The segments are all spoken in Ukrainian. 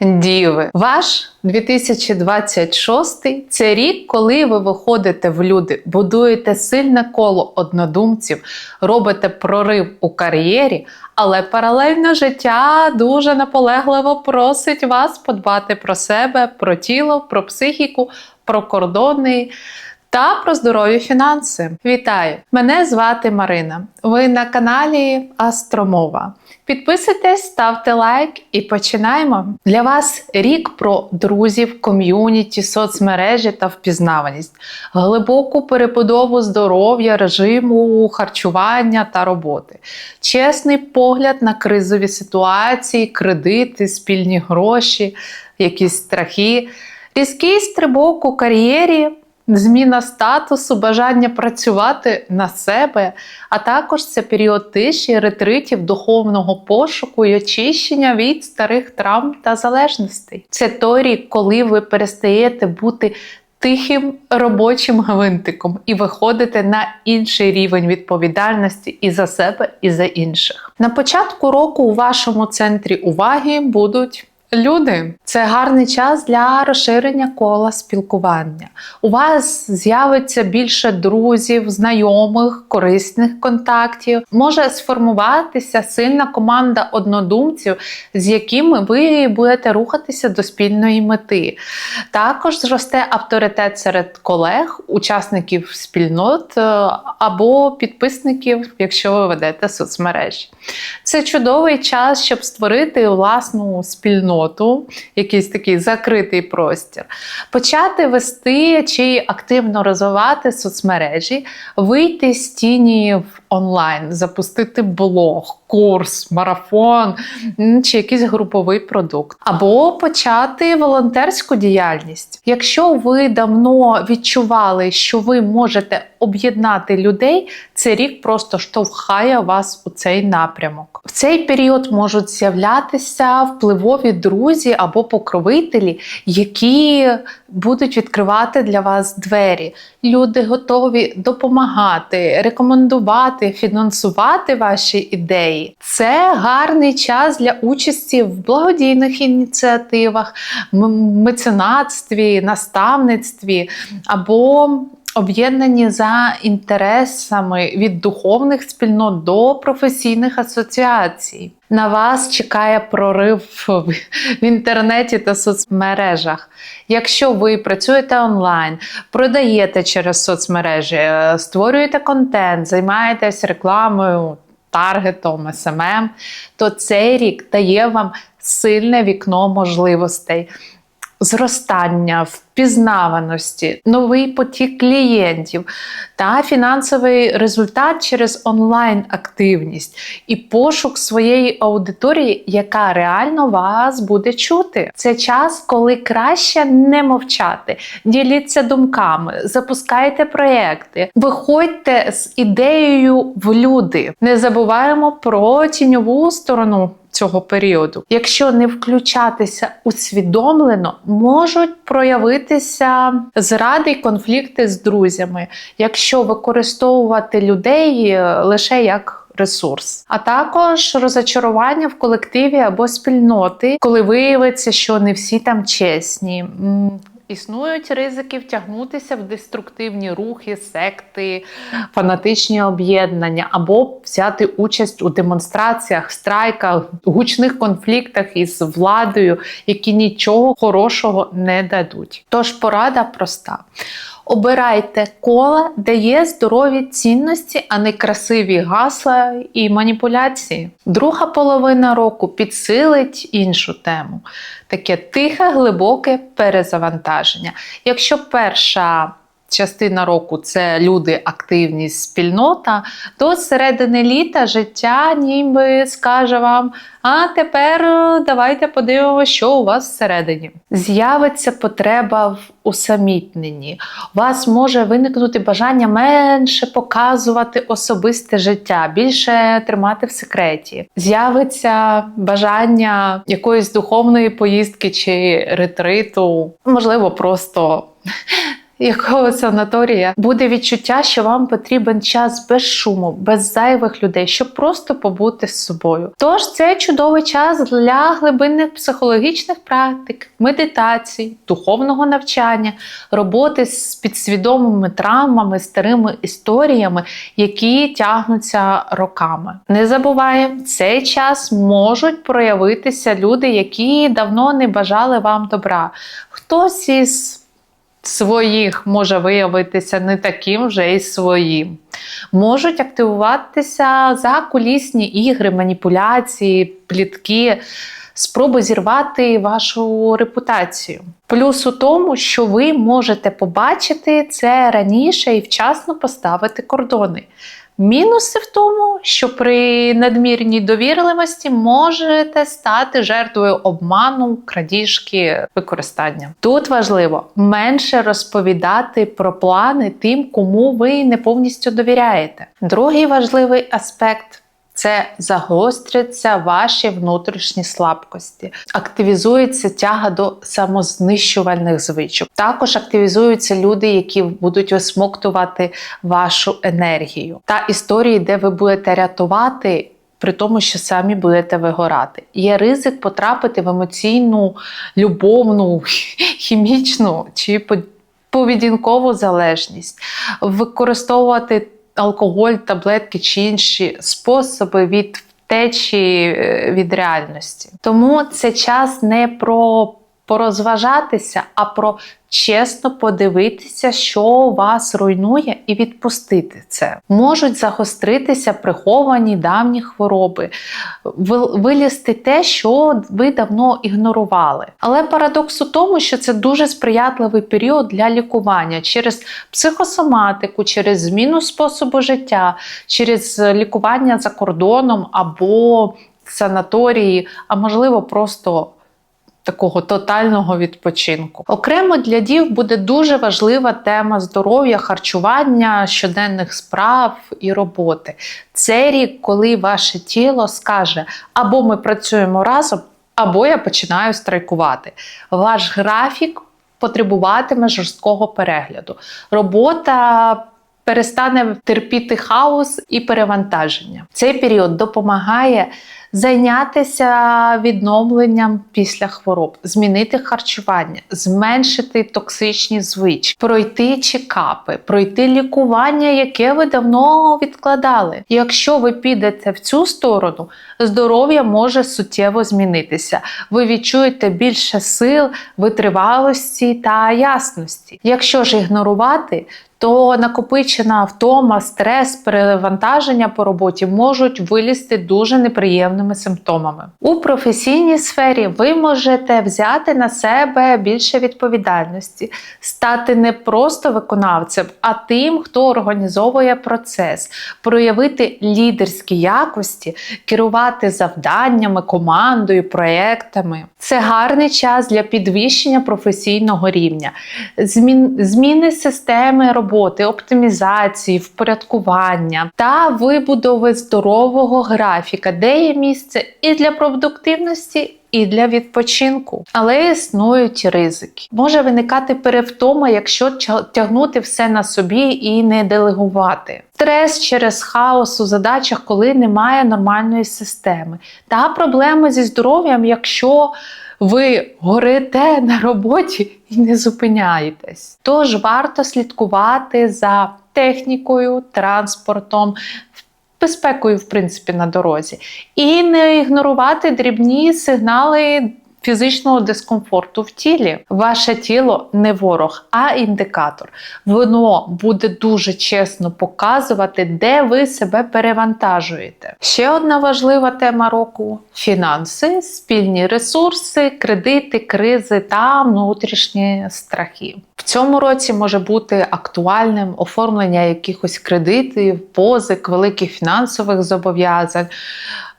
Діви, ваш 2026 – це рік, коли ви виходите в люди, будуєте сильне коло однодумців, робите прорив у кар'єрі, але паралельно життя дуже наполегливо просить вас подбати про себе, про тіло, про психіку, про кордони. Та про здорові фінанси. Вітаю! Мене звати Марина. Ви на каналі Астромова. Підписуйтесь, ставте лайк і починаємо. Для вас рік про друзів, ком'юніті, соцмережі та впізнаваність, глибоку перебудову здоров'я, режиму, харчування та роботи, чесний погляд на кризові ситуації, кредити, спільні гроші, якісь страхи, різкий стрибок у кар'єрі. Зміна статусу, бажання працювати на себе, а також це період тиші, ретритів, духовного пошуку і очищення від старих травм та залежностей. Це той рік, коли ви перестаєте бути тихим робочим гвинтиком і виходите на інший рівень відповідальності і за себе, і за інших. На початку року у вашому центрі уваги будуть. Люди, це гарний час для розширення кола спілкування. У вас з'явиться більше друзів, знайомих, корисних контактів. Може сформуватися сильна команда однодумців, з якими ви будете рухатися до спільної мети. Також зросте авторитет серед колег, учасників спільнот е, або підписників, якщо ви ведете соцмережі. Це чудовий час, щоб створити власну спільноту спільноту, якийсь такий закритий простір, почати вести чи активно розвивати соцмережі, вийти з тіні в онлайн, запустити блог, курс, марафон чи якийсь груповий продукт, або почати волонтерську діяльність. Якщо ви давно відчували, що ви можете об'єднати людей, цей рік просто штовхає вас у цей напрямок. В цей період можуть з'являтися впливові друзі або покровителі, які будуть відкривати для вас двері. Люди готові допомагати, рекомендувати, фінансувати ваші ідеї. Це гарний час для участі в благодійних ініціативах, меценатстві, наставництві або об'єднані за інтересами від духовних спільнот до професійних асоціацій. На вас чекає прорив в інтернеті та соцмережах. Якщо ви працюєте онлайн, продаєте через соцмережі, створюєте контент, займаєтесь рекламою, таргетом, СММ, то цей рік дає вам сильне вікно можливостей зростання, впізнаваності, новий потік клієнтів та фінансовий результат через онлайн-активність і пошук своєї аудиторії, яка реально вас буде чути. Це час, коли краще не мовчати, діліться думками, запускайте проєкти, виходьте з ідеєю в люди. Не забуваємо про тіньову сторону цього періоду. Якщо не включатися усвідомлено, можуть проявитися зради й конфлікти з друзями, якщо використовувати людей е, лише як Ресурс, а також розочарування в колективі або спільноти, коли виявиться, що не всі там чесні. Існують ризики втягнутися в деструктивні рухи, секти, фанатичні об'єднання, або взяти участь у демонстраціях, страйках, гучних конфліктах із владою, які нічого хорошого не дадуть. Тож порада проста. Обирайте кола, де є здорові цінності, а не красиві гасла і маніпуляції. Друга половина року підсилить іншу тему таке тихе, глибоке перезавантаження. Якщо перша частина року це люди, активність, спільнота, то з середини літа життя ніби скаже вам: а тепер е, давайте подивимося, що у вас всередині. З'явиться потреба в усамітненні. У вас може виникнути бажання менше показувати особисте життя, більше тримати в секреті. З'явиться бажання якоїсь духовної поїздки чи ретриту, можливо, просто якого санаторія буде відчуття, що вам потрібен час без шуму, без зайвих людей, щоб просто побути з собою. Тож це чудовий час для глибинних психологічних практик, медитацій, духовного навчання, роботи з підсвідомими травмами, старими історіями, які тягнуться роками. Не забуваємо, цей час можуть проявитися люди, які давно не бажали вам добра. Хтось із своїх може виявитися не таким вже і своїм. Можуть активуватися закулісні ігри, маніпуляції, плітки, спроби зірвати вашу репутацію. Плюс у тому, що ви можете побачити це раніше і вчасно поставити кордони. Мінуси в тому, що при надмірній довірливості можете стати жертвою обману, крадіжки, використання. Тут важливо менше розповідати про плани тим, кому ви не повністю довіряєте. Другий важливий аспект. Це загостряться ваші внутрішні слабкості, активізується тяга до самознищувальних звичок. Також активізуються люди, які будуть висмоктувати вашу енергію, та історії, де ви будете рятувати. При тому, що самі будете вигорати. Є ризик потрапити в емоційну, любовну, хімічну чи поведінкову залежність, використовувати алкоголь, таблетки чи інші способи від втечі е, від реальності. Тому це час не про порозважатися, а про чесно подивитися, що вас руйнує, і відпустити це. Можуть загостритися приховані давні хвороби, вилізти те, що ви давно ігнорували. Але парадокс у тому, що це дуже сприятливий період для лікування через психосоматику, через зміну способу життя, через лікування за кордоном або санаторії, а можливо, просто такого тотального відпочинку. Окремо для дів буде дуже важлива тема здоров'я, харчування, щоденних справ і роботи. Це рік, коли ваше тіло скаже: або ми працюємо разом, або я починаю страйкувати. Ваш графік потребуватиме жорсткого перегляду. Робота. Перестане терпіти хаос і перевантаження. Цей період допомагає зайнятися відновленням після хвороб, змінити харчування, зменшити токсичні звички, пройти чекапи, пройти лікування, яке ви давно відкладали. Якщо ви підете в цю сторону, здоров'я може суттєво змінитися. Ви відчуєте більше сил, витривалості та ясності. Якщо ж ігнорувати, то накопичена втома, стрес, перевантаження по роботі можуть вилізти дуже неприємними симптомами. У професійній сфері ви можете взяти на себе більше відповідальності, стати не просто виконавцем, а тим, хто організовує процес, проявити лідерські якості, керувати завданнями, командою, проектами. Це гарний час для підвищення професійного рівня, зміни системи роботи, оптимізації, впорядкування та вибудови здорового графіка, де є місце і для продуктивності. І для відпочинку, але існують ризики. Може виникати перевтома, якщо тягнути все на собі і не делегувати. Стрес через хаос у задачах, коли немає нормальної системи, та проблеми зі здоров'ям, якщо ви горите на роботі і не зупиняєтесь. Тож варто слідкувати за технікою, транспортом. Безпекою, в принципі, на дорозі, і не ігнорувати дрібні сигнали фізичного дискомфорту в тілі. Ваше тіло не ворог, а індикатор. Воно буде дуже чесно показувати, де ви себе перевантажуєте. Ще одна важлива тема року фінанси, спільні ресурси, кредити, кризи та внутрішні страхи. В цьому році може бути актуальним оформлення якихось кредитів, позик, великих фінансових зобов'язань.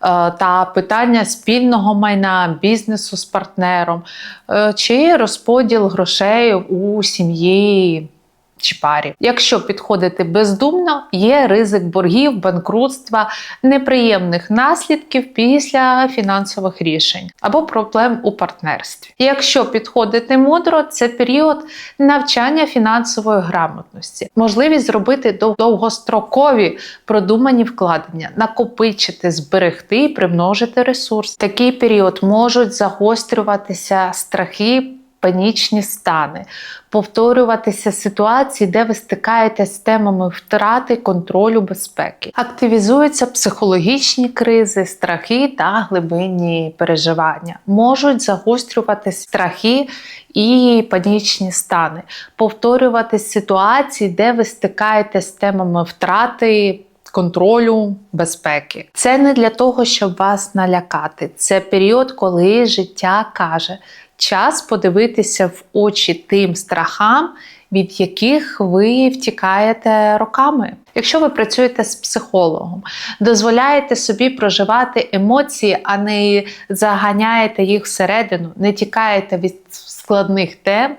Е, та питання спільного майна, бізнесу з партнером, е, чи розподіл грошей у сім'ї чи парі. Якщо підходити бездумно, є ризик боргів, банкрутства, неприємних наслідків після фінансових рішень або проблем у партнерстві. Якщо підходити мудро, це період навчання фінансової грамотності, можливість зробити довгострокові продумані вкладення, накопичити, зберегти і примножити ресурс. Такий період можуть загострюватися страхи. Панічні стани, повторюватися ситуації, де ви стикаєтесь з темами втрати контролю безпеки, активізуються психологічні кризи, страхи та глибинні переживання. Можуть загострюватись страхи і панічні стани, повторюватись ситуації, де ви стикаєтесь з темами втрати. Контролю безпеки. Це не для того, щоб вас налякати. Це період, коли життя каже, час подивитися в очі тим страхам, від яких ви втікаєте роками. Якщо ви працюєте з психологом, дозволяєте собі проживати емоції, а не заганяєте їх всередину, не тікаєте від складних тем.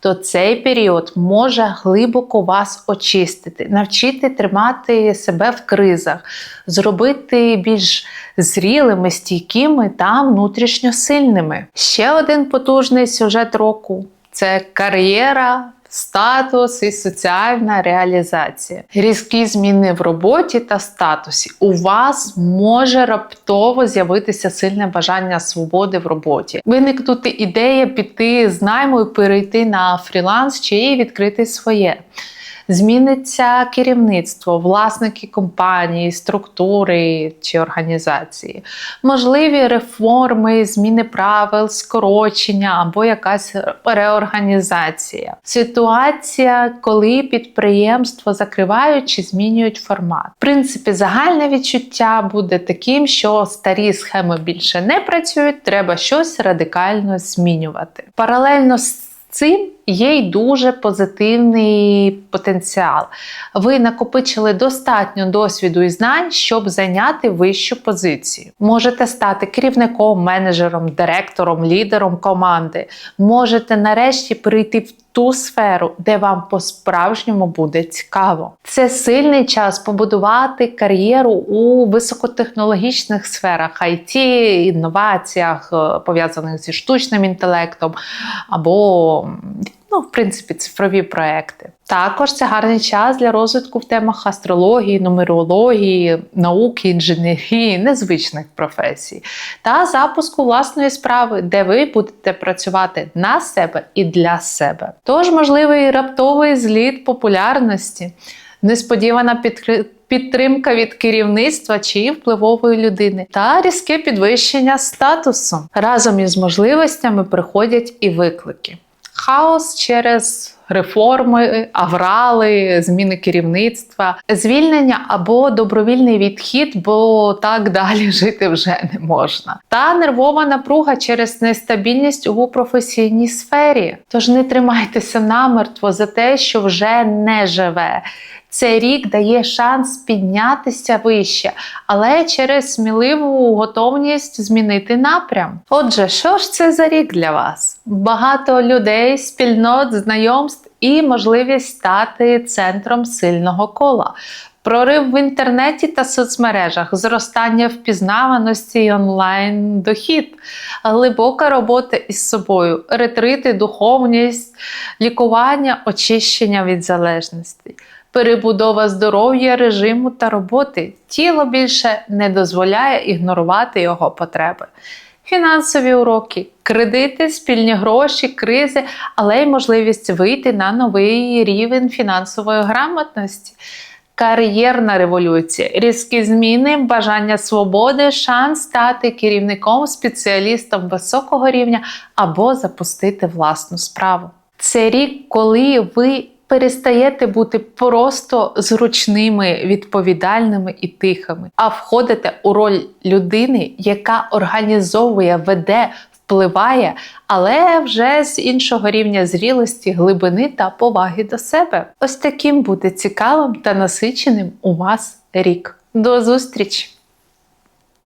То цей період може глибоко вас очистити, навчити тримати себе в кризах, зробити більш зрілими, стійкими та внутрішньо сильними. Ще один потужний сюжет року це кар'єра. Статус і соціальна реалізація. Різкі зміни в роботі та статусі. У вас може раптово з'явитися сильне бажання свободи в роботі. Виникнути ідея піти з найму і перейти на фріланс чи відкрити своє. Зміниться керівництво, власники компанії, структури чи організації, можливі реформи, зміни правил, скорочення або якась реорганізація. Ситуація, коли підприємство закривають чи змінюють формат. В принципі, загальне відчуття буде таким, що старі схеми більше не працюють, треба щось радикально змінювати. Паралельно з цим є й дуже позитивний потенціал. Ви накопичили достатньо досвіду і знань, щоб зайняти вищу позицію. Можете стати керівником, менеджером, директором, лідером команди. Можете нарешті перейти в ту сферу, де вам по-справжньому буде цікаво. Це сильний час побудувати кар'єру у високотехнологічних сферах, IT, інноваціях, е, пов'язаних зі штучним інтелектом або ну, в принципі, цифрові проекти. Також це гарний час для розвитку в темах астрології, нумерології, науки, інженерії, незвичних професій та запуску власної справи, де ви будете працювати на себе і для себе. Тож можливий раптовий зліт популярності, несподівана підкриття. Підтримка від керівництва чи впливової людини та різке підвищення статусу. Разом із можливостями приходять і виклики. Хаос через реформи, аврали, зміни керівництва, звільнення або добровільний відхід, бо так далі жити вже не можна. Та нервова напруга через нестабільність у професійній сфері. Тож не тримайтеся намертво за те, що вже не живе. Цей рік дає шанс піднятися вище, але через сміливу готовність змінити напрям. Отже, що ж це за рік для вас? Багато людей, спільнот, знайомств і можливість стати центром сильного кола. Прорив в інтернеті та соцмережах, зростання впізнаваності і онлайн дохід, глибока робота із собою, ретрити, духовність, лікування, очищення від залежності перебудова здоров'я, режиму та роботи. Тіло більше не дозволяє ігнорувати його потреби. Фінансові уроки, кредити, спільні гроші, кризи, але й можливість вийти на новий рівень фінансової грамотності. Кар'єрна революція, різкі зміни, бажання свободи, шанс стати керівником, спеціалістом високого рівня або запустити власну справу. Це рік, коли ви перестаєте бути просто зручними, відповідальними і тихими, а входите у роль людини, яка організовує, веде, впливає, але вже з іншого рівня зрілості, глибини та поваги до себе. Ось таким буде цікавим та насиченим у вас рік. До зустрічі!